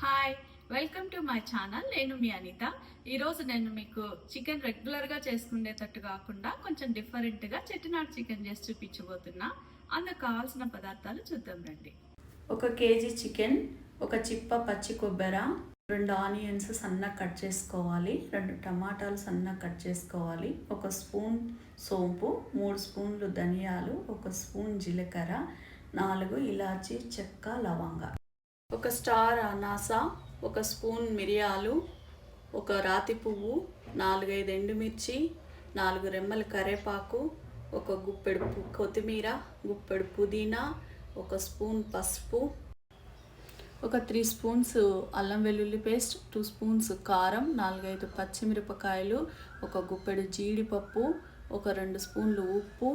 Hi welcome to my channel నేను మీ అనిత. ఈరోజు నేను మీకు చికెన్ రెగ్యులర్గా చేసుకునేటట్టు కాకుండా కొంచెం డిఫరెంట్గా చెట్టినాడు చికెన్ చేసి చూపించబోతున్నా. అందుకు కావాల్సిన పదార్థాలు చూద్దాం రండి. ఒక కేజీ చికెన్ ఒక చిప్ప పచ్చి కొబ్బరి రెండు ఆనియన్స్ సన్నగా కట్ చేసుకోవాలి రెండు టమాటాలు సన్నగా కట్ చేసుకోవాలి ఒక స్పూన్ సోంపు మూడు స్పూన్లు ధనియాలు ఒక స్పూన్ జీలకర్ర నాలుగు ఇలాచి చెక్క లవంగ ఒక స్టార్ అనాస ఒక స్పూన్ మిరియాలు ఒక రాతి పువ్వు నాలుగైదు ఎండుమిర్చి నాలుగు రెమ్మల కరేపాకు ఒక గుప్పెడు కొత్తిమీర గుప్పెడు పుదీనా ఒక స్పూన్ పసుపు ఒక త్రీ స్పూన్స్ అల్లం వెల్లుల్లి పేస్ట్ టూ స్పూన్స్ కారం నాలుగైదు పచ్చిమిరపకాయలు ఒక గుప్పెడు జీడిపప్పు ఒక రెండు స్పూన్లు ఉప్పు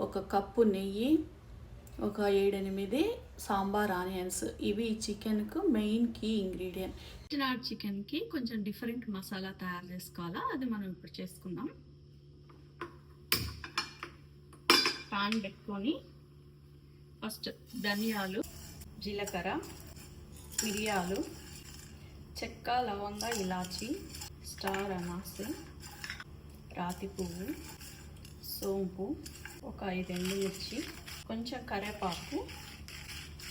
ఒక కప్పు నెయ్యి ఒక ఏడెనిమిది సాంబార్ ఆనియన్స్. ఇవి చికెన్కు మెయిన్ కీ ఇంగ్రీడియంట్ చెట్టినాడు చికెన్కి కొంచెం డిఫరెంట్ మసాలా తయారు చేసుకోవాలా? అది మనం ఇప్పుడు చేసుకుందాం. పాన్ పెట్టుకొని ఫస్ట్ ధనియాలు జీలకర్ర మిరియాలు చెక్క లవంగ ఇలాచి స్టార్ అనాస్ రాతి పువ్వు సోంపు ఒక ఐదు ఎండుమిర్చి కొంచెం కరేపాకు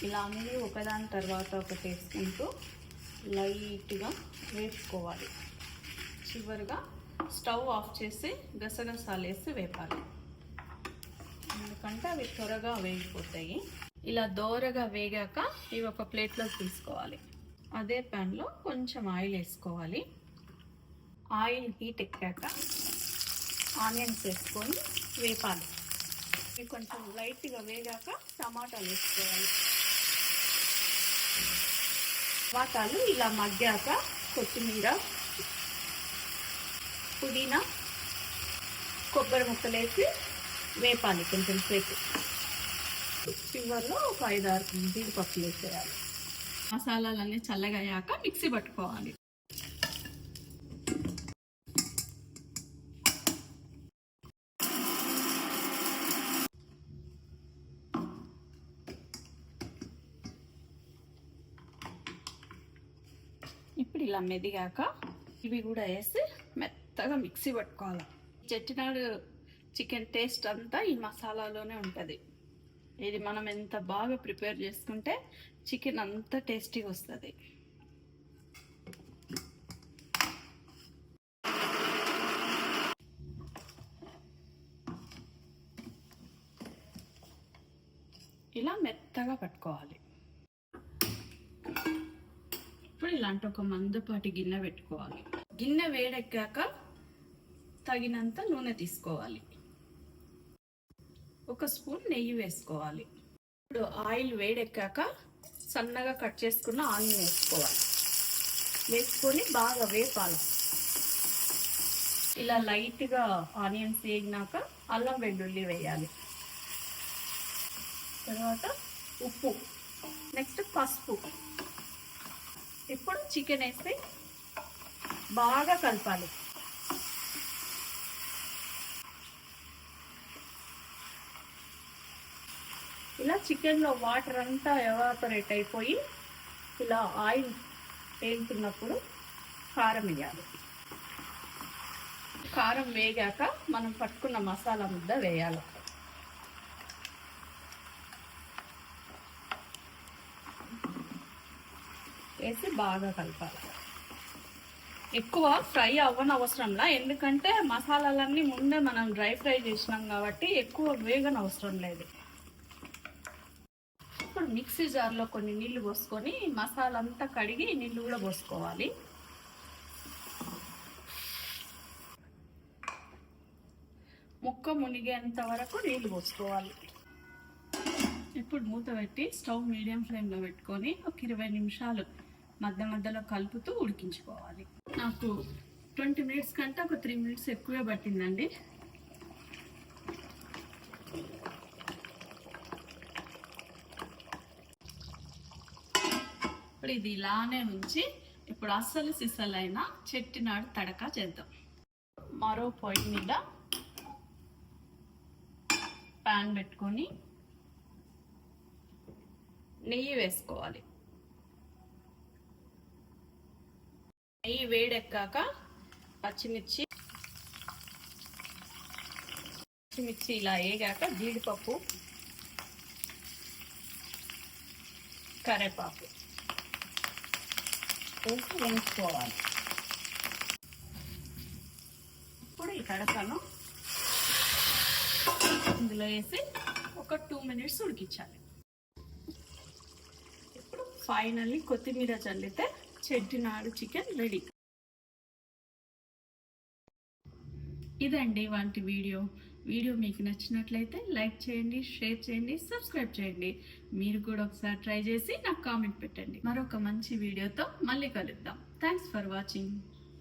ఇలా అన్నీ ఒకదాని తర్వాత ఒకటి వేసుకుంటూ లైట్గా వేపుకోవాలి. చివరిగా స్టవ్ ఆఫ్ చేసి గసగసాలు వేసి వేపాలి. ఎందుకంటే అవి త్వరగా వేగిపోతాయి. ఇలా దోరగా వేగాక ఇవి ఒక ప్లేట్లో తీసుకోవాలి. అదే ప్యాన్లో కొంచెం ఆయిల్ వేసుకోవాలి. ఆయిల్ హీట్ ఎక్కాక ఆనియన్స్ వేసుకొని వేపాలి. ఇవి కొంచెం లైట్గా వేగాక టమాటాలు వేసుకోవాలి. టమాటాలు ఇలా మగ్గాక కొత్తిమీర పుదీనా కొబ్బరి ముక్కలు వేసి వేపాలి కొంచెం సేపు. చివరిలో ఒక ఐదు ఆరు జీడిపప్పులు వేసేయాలి. మసాలాలన్నీ చల్లగా అయ్యాక మిక్సీ పట్టుకోవాలి. ఇప్పుడు ఇలా మెదిగాక ఇవి కూడా వేసి మెత్తగా మిక్సీ పట్టుకోవాలి. చెట్టినాడు చికెన్ టేస్ట్ అంతా ఈ మసాలాలోనే ఉంటుంది. ఇది మనం ఎంత బాగా ప్రిపేర్ చేసుకుంటే చికెన్ అంత టేస్టీగా వస్తుంది. ఇలా మెత్తగా పట్టుకోవాలి. ఇప్పుడు ఇలాంటి ఒక మందపాటి గిన్నె పెట్టుకోవాలి. గిన్నె వేడెక్కాక తగినంత నూనె తీసుకోవాలి. ఒక స్పూన్ నెయ్యి వేసుకోవాలి. ఇప్పుడు ఆయిల్ వేడెక్కాక సన్నగా కట్ చేసుకున్న ఆనియన్ వేసుకోవాలి. వేసుకొని బాగా వేపాలి. ఇలా లైట్గా ఆనియన్స్ వేగినాక అల్లం వెల్లుల్లి వేయాలి. తర్వాత ఉప్పు నెక్స్ట్ పసుపు. చికెన్ వేసి బాగా కలపాలి. ఇలా చికెన్లో వాటర్ అంతా ఎవాపరేట్ అయిపోయి ఇలా ఆయిల్ వేగుతున్నప్పుడు కారం వేయాలి. కారం వేగాక మనం పట్టుకున్న మసాలా ముద్ద వేయాలి. వేసి బాగా కలపాలి. ఎక్కువ ఫ్రై అవ్వని అవసరంలా ఎందుకంటే మసాలాలన్నీ ముందే మనం డ్రై ఫ్రై చేసినాం కాబట్టి ఎక్కువ వేగన అవసరం లేదు. ఇప్పుడు మిక్సీ జార్లో కొన్ని నీళ్ళు పోసుకొని మసాలా అంతా కడిగి నీళ్ళు కూడా పోసుకోవాలి. ముక్క మునిగేంత వరకు నీళ్ళు పోసుకోవాలి. ఇప్పుడు మూత పెట్టి స్టవ్ మీడియం ఫ్లేమ్లో పెట్టుకొని ఒక ఇరవై నిమిషాలు మధ్య మధ్యలో కలుపుతూ ఉడికించుకోవాలి. నాకు ట్వంటీ మినిట్స్ కంటే ఒక త్రీ మినిట్స్ ఎక్కువే పట్టిందండి. ఇప్పుడు ఇది ఇలానే ఉంచి ఇప్పుడు అస్సలు సిసలైన చెట్టినాడు తడక చేద్దాం. మరో పొయ్యి మీద ప్యాన్ పెట్టుకొని నెయ్యి వేసుకోవాలి. నెయ్యి వేడెక్కాక పచ్చిమిర్చి పచ్చిమిర్చి ఇలా వేగాక జీడిపప్పు కరేపాకు ఉప్పు వేసుకోవాలి ఇప్పుడు ఈ తడకను ఇందులో వేసి ఒక టూ మినిట్స్ ఉడికించాలి. ఇప్పుడు ఫైనల్లీ కొత్తిమీర చల్లితే చెట్టినాడు చికెన్ రెడీ. ఇదండి వంటి వీడియో. వీడియో మీకు నచ్చినట్లయితే లైక్ చేయండి షేర్ చేయండి సబ్స్క్రైబ్ చేయండి. మీరు కూడా ఒకసారి ట్రై చేసి నాకు కామెంట్ పెట్టండి. మరొక మంచి వీడియోతో మళ్ళీ కలుద్దాం. Thanks for watching.